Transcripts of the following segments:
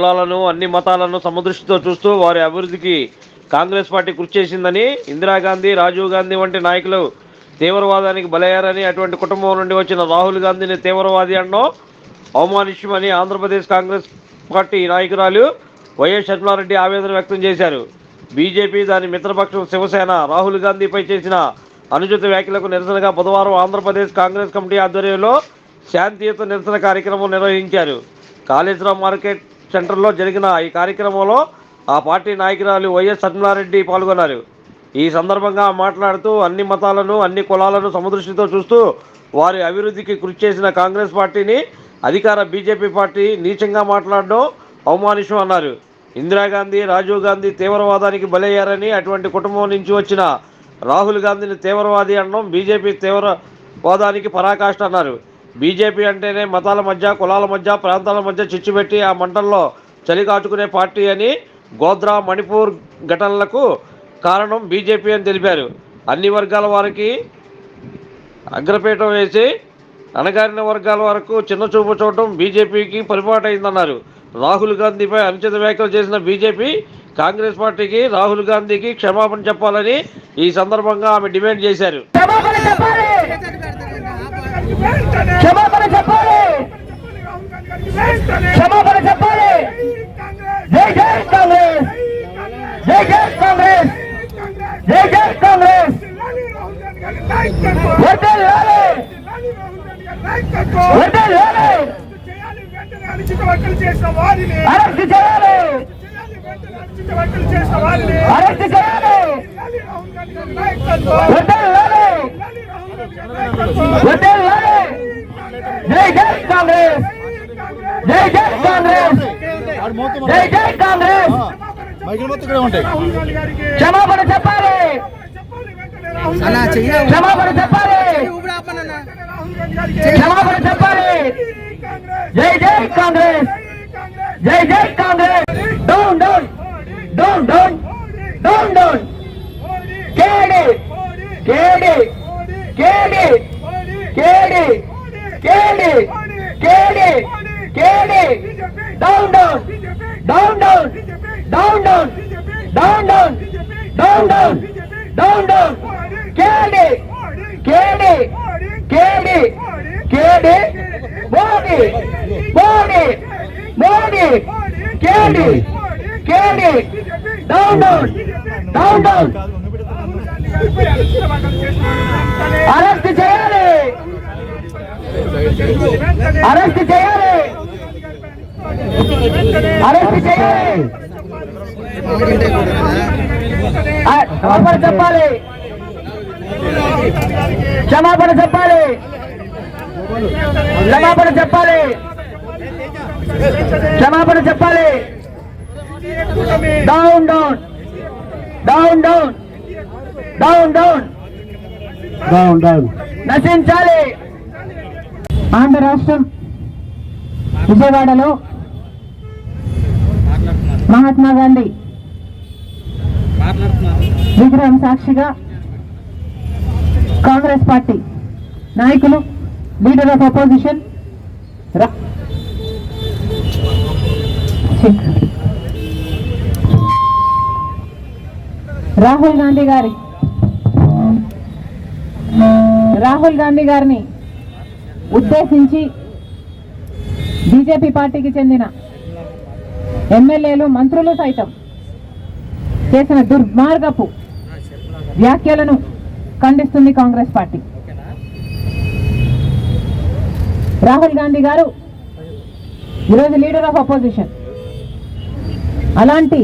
కులాలను అన్ని మతాలను సమదృష్టితో చూస్తూ వారి అభివృద్ధికి కాంగ్రెస్ పార్టీ కృషి చేసిందని ఇందిరాగాంధీ రాజీవ్ గాంధీ వంటి నాయకులు తీవ్రవాదానికి బలయ్యారని అటువంటి కుటుంబం నుండి వచ్చిన రాహుల్ గాంధీని తీవ్రవాది అనడం అవమానిష్యమని ఆంధ్రప్రదేశ్ కాంగ్రెస్ పార్టీ నాయకురాలు వైఎస్ షర్మారెడ్డి ఆవేదన వ్యక్తం చేశారు. బీజేపీ దాని మిత్రపక్షం శివసేన రాహుల్ గాంధీపై చేసిన అనుచిత వ్యాఖ్యలకు నిరసనగా బుధవారం ఆంధ్రప్రదేశ్ కాంగ్రెస్ కమిటీ ఆధ్వర్యంలో శాంతియుత నిరసన కార్యక్రమం నిర్వహించారు. కాళేశ్వరం మార్కెట్ సెంటర్లో జరిగిన ఈ కార్యక్రమంలో ఆ పార్టీ నాయకురాలు వైఎస్ సత్యనారెడ్డి పాల్గొన్నారు. ఈ సందర్భంగా మాట్లాడుతూ అన్ని మతాలను అన్ని కులాలను సమదృష్టితో చూస్తూ వారి అభివృద్ధికి కృషి చేసిన కాంగ్రెస్ పార్టీని అధికార బీజేపీ పార్టీ నీచంగా మాట్లాడడం అవమానిషం అన్నారు. ఇందిరాగాంధీ రాజీవ్ గాంధీ తీవ్రవాదానికి బలయ్యారని అటువంటి కుటుంబం నుంచి వచ్చిన రాహుల్ గాంధీని తీవ్రవాది అనడం బీజేపీ తీవ్రవాదానికి పరాకాష్ట అన్నారు. బీజేపీ అంటేనే మతాల మధ్య కులాల మధ్య ప్రాంతాల మధ్య చిచ్చు పెట్టి ఆ మంటల్లో చలి కాచుకునే పార్టీ అని గోద్రా మణిపూర్ ఘటనలకు కారణం బీజేపీ అని తెలిపారు. అన్ని వర్గాల వారికి అగ్రపీఠం వేసి అణగారిన వర్గాల వరకు చిన్న చూపు చూడటం బీజేపీకి పరిపాటైందన్నారు. రాహుల్ గాంధీపై అనుచిత వ్యాఖ్యలు చేసిన బీజేపీ కాంగ్రెస్ పార్టీకి రాహుల్ గాంధీకి క్షమాపణ చెప్పాలని ఈ సందర్భంగా ఆమె డిమాండ్ చేశారు. క్షమాపణ చెప్పాలి. క్షమాపణ చెప్పాలి. జై జై కాంగ్రెస్. జై జై కాంగ్రెస్. జై జై కాంగ్రెస్. వర్ధిల్లాలి వర్ధిల్లాలి చేసిన వారిని అరెస్ట్ చేయాలి. అరెస్ట్ చేయాలి వర్ధిల్లాలి వర్ధిల్లాలి జై జై కాంగ్రెస్ జై జై కాంగ్రెస్ జై జై కాంగ్రెస్ క్షమాపణ చెప్పాలి క్షమాపణ చెప్పాలి క్షమాపణ చెప్పాలి జై జై కాంగ్రెస్ జై జై Congress. Down down down down down down కేడి కేడి కేడి కేడి కేడి కేడి కేడి down down down down down down down down down down down down కేడి కేడి కేడి కేడి మోడీ మోడీ మోడీ కేడి కేడి డౌన్ డౌన్ డౌన్ అరెస్ట్ చేయాలి. అరెస్ట్ చేయాలి. అరెస్ట్ చేయాలి. క్షమాపణ చెప్పాలి. క్షమాపణ చెప్పాలి. క్షమాపణ చెప్పాలి. క్షమాపణ చెప్పాలి. Down down down down down down down down నశించాలి. ఆంధ్ర రాష్ట్రం విజయవాడలో మహాత్మా గాంధీ విగ్రహం సాక్షిగా కాంగ్రెస్ పార్టీ నాయకులు leader of opposition Rahul Gandhi గారి. రాహుల్ గాంధీ గారిని ఉద్దేశించి బీజేపీ పార్టీకి చెందిన ఎమ్మెల్యేలు మంత్రులు సైతం చేసిన దుర్మార్గపు వ్యాఖ్యలను ఖండిస్తుంది కాంగ్రెస్ పార్టీ. రాహుల్ గాంధీ గారు ఈరోజు లీడర్ ఆఫ్ అపోజిషన్. అలాంటి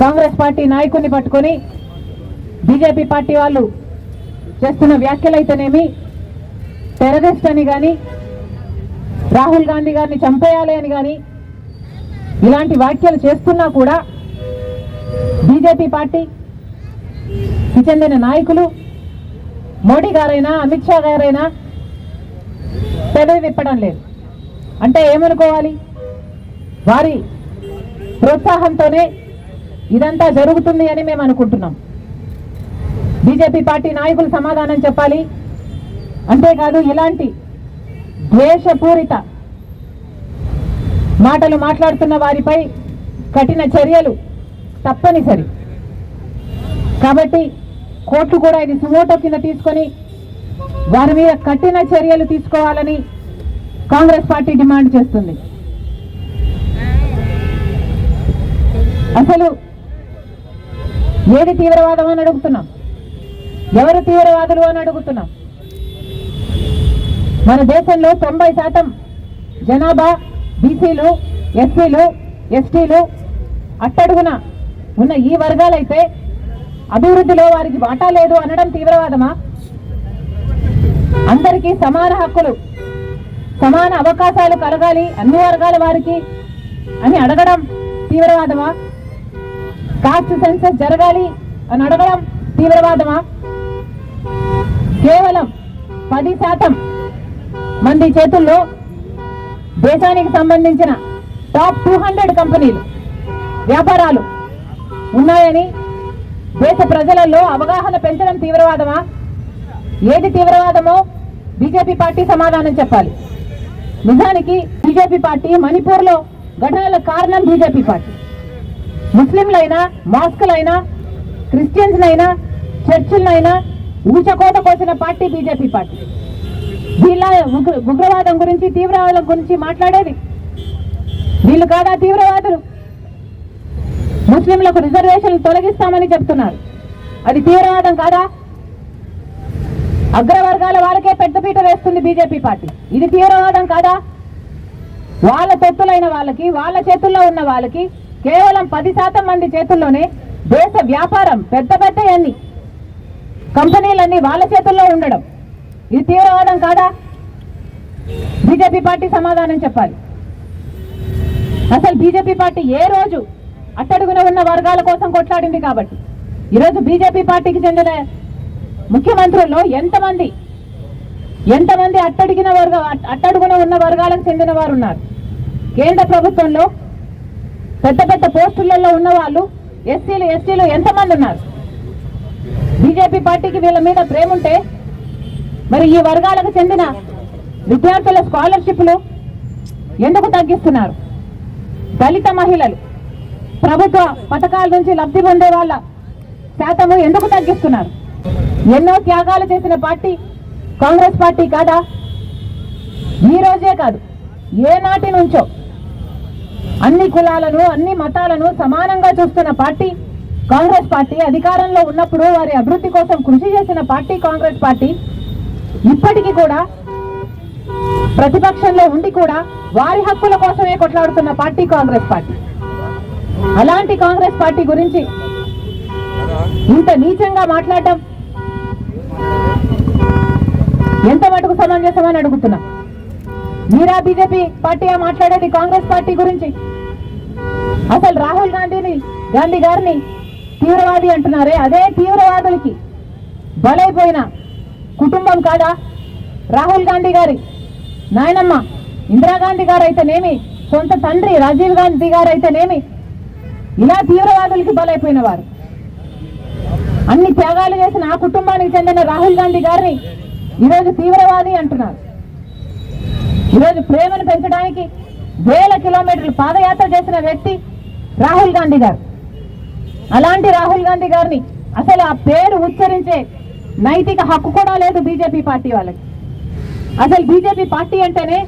కాంగ్రెస్ పార్టీ నాయకుడిని పట్టుకొని బీజేపీ పార్టీ వాళ్ళు చేస్తున్న వ్యాఖ్యలైతేనేమి టెరరిస్ట్ అని కానీ రాహుల్ గాంధీ గారిని చంపేయాలి అని కానీ ఇలాంటి వ్యాఖ్యలు చేస్తున్నా కూడా బీజేపీ పార్టీ చెందిన నాయకులు మోడీ గారైనా అమిత్ షా గారైనా పెదవి విప్పడం లేదు. అంటే ఏమనుకోవాలి? వారి ప్రోత్సాహంతోనే ఇదంతా జరుగుతుంది అని మేము అనుకుంటున్నాం. బీజేపీ పార్టీ నాయకులు సమాధానం చెప్పాలి. అంతేకాదు ఇలాంటి ద్వేషపూరిత మాటలు మాట్లాడుతున్న వారిపై కఠిన చర్యలు తప్పనిసరి. కాబట్టి కోర్టు కూడా ఇది సుమోటో కింద తీసుకొని వారి మీద కఠిన చర్యలు తీసుకోవాలని కాంగ్రెస్ పార్టీ డిమాండ్ చేస్తుంది. అసలు ఏది తీవ్రవాదం అని అడుగుతున్నాం? ఎవరు తీవ్రవాదులు అని అడుగుతున్నాం? మన దేశంలో తొంభై శాతం జనాభా బీసీలు ఎస్సీలు ఎస్టీలు అట్టడుగున ఉన్న ఈ వర్గాలైతే అభివృద్ధిలో వారికి వాటా లేదు అనడం తీవ్రవాదమా? అందరికీ సమాన హక్కులు సమాన అవకాశాలు కలగాలి అన్ని వర్గాల వారికి అని అడగడం తీవ్రవాదమా? కాస్ట్ సెన్సస్ జరగాలి అని అడగడం తీవ్రవాదమా? కేవలం పది శాతం మంది చేతుల్లో దేశానికి సంబంధించిన టాప్ టూ హండ్రెడ్ కంపెనీలు వ్యాపారాలు ఉన్నాయని దేశ ప్రజలలో అవగాహన పెంచడం తీవ్రవాదమా? ఏది తీవ్రవాదమో బీజేపీ పార్టీ సమాధానం చెప్పాలి. నిజానికి బీజేపీ పార్టీ మణిపూర్లో ఘటనల కారణం బీజేపీ పార్టీ. ముస్లింలైనా మాస్కులైనా క్రిస్టియన్స్నైనా చర్చిలైనా ఊచకోత కోసిన పార్టీ బీజేపీ పార్టీ. వీళ్ళ ఉగ్ర ఉగ్రవాదం గురించి తీవ్రవాదం గురించి మాట్లాడేది. వీళ్ళు కాదా తీవ్రవాదులు? ముస్లింలకు రిజర్వేషన్లు తొలగిస్తామని చెప్తున్నారు. అది తీవ్రవాదం కాదా? అగ్రవర్గాల వాళ్ళకే పెద్దపీట వేస్తుంది బీజేపీ పార్టీ. ఇది తీవ్రవాదం కాదా? వాళ్ళ తొత్తులైన వాళ్ళకి వాళ్ళ చేతుల్లో ఉన్న వాళ్ళకి కేవలం పది శాతం మంది చేతుల్లోనే దేశ వ్యాపారం పెద్ద పెద్ద అన్ని కంపెనీలన్నీ వాళ్ళ చేతుల్లో ఉండడం. ఇది తీవ్రవాదం కాదా? బీజేపీ పార్టీ సమాధానం చెప్పాలి. అసలు బీజేపీ పార్టీ ఏ రోజు అట్టడుగున ఉన్న వర్గాల కోసం కొట్లాడింది కాబట్టి. ఈరోజు బీజేపీ పార్టీకి చెందిన ముఖ్యమంత్రుల్లో ఎంతమంది ఎంతమంది అట్టడిగిన వర్గ అట్టడుగున ఉన్న వర్గాలకు చెందిన వారు ఉన్నారు కేంద్ర ప్రభుత్వంలో పెద్ద పెద్ద పోస్టులలో ఉన్న వాళ్ళు ఎస్సీలు ఎస్టీలు ఎంతమంది ఉన్నారు? బీజేపీ పార్టీకి వీళ్ళ మీద ప్రేమ ఉంటే మరి ఈ వర్గాలకు చెందిన విద్యార్థుల స్కాలర్షిప్లు ఎందుకు తగ్గిస్తున్నారు? దళిత మహిళలు ప్రభుత్వ పథకాల నుంచి లబ్ధి పొందే వాళ్ళ శాతము ఎందుకు తగ్గిస్తున్నారు? ఎన్నో త్యాగాలు చేసిన పార్టీ కాంగ్రెస్ పార్టీ కాదా? ఈ రోజే కాదు ఏ నాటి నుంచో అన్ని కులాలను అన్ని మతాలను సమానంగా చూస్తున్న పార్టీ కాంగ్రెస్ పార్టీ అధికారంలో ఉన్నప్పుడు వారి అభివృద్ధి కోసం కృషి చేసిన పార్టీ కాంగ్రెస్ పార్టీ ఇప్పటికీ కూడా ప్రతిపక్షంలో ఉండి కూడా వారి హక్కుల కోసమే కొట్లాడుతున్న పార్టీ కాంగ్రెస్ పార్టీ. అలాంటి కాంగ్రెస్ పార్టీ గురించి ఇంత నీచంగా మాట్లాడటం ఎంత మటుకు సమంజసమని అడుగుతున్నా? మీరా బీజేపీ పార్టీగా మాట్లాడేది కాంగ్రెస్ పార్టీ గురించి? అసలు రాహుల్ గాంధీని గాంధీ గారిని తీవ్రవాది అంటున్నారే? అదే తీవ్రవాదులకి బలైపోయిన కుటుంబం కాదా? రాహుల్ గాంధీ గారి నాయనమ్మ ఇందిరాగాంధీ గారు అయితేనేమి సొంత తండ్రి రాజీవ్ గాంధీ గారు అయితేనేమి ఇలా తీవ్రవాదులకి బలైపోయిన వారు. అన్ని త్యాగాలు చేసిన ఆ కుటుంబానికి చెందిన రాహుల్ గాంధీ గారిని ఈరోజు తీవ్రవాది అంటున్నారు. ఈరోజు ప్రేమను పెంచడానికి వేల కిలోమీటర్లు పాదయాత్ర చేసిన వ్యక్తి రాహుల్ గాంధీ గారు. అలాంటి రాహుల్ గాంధీ గారిని అసలు ఆ పేరు ఉచ్చరించే నైతిక హక్కు కూడా లేదు బీజేపీ పార్టీ వాళ్ళకి. అసలు బీజేపీ పార్టీ అంటేనే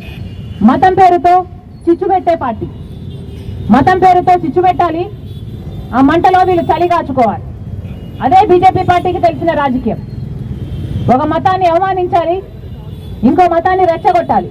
మతం పేరుతో చిచ్చు పెట్టే పార్టీ. మతం పేరుతో చిచ్చు పెట్టాలి ఆ మంటలో వీళ్ళు చలిగాచుకోవాలి అదే బీజేపీ పార్టీకి తెలిసిన రాజకీయం. ఒక మతాన్ని అవమానించాలి ఇంకో మతాన్ని రెచ్చగొట్టాలి.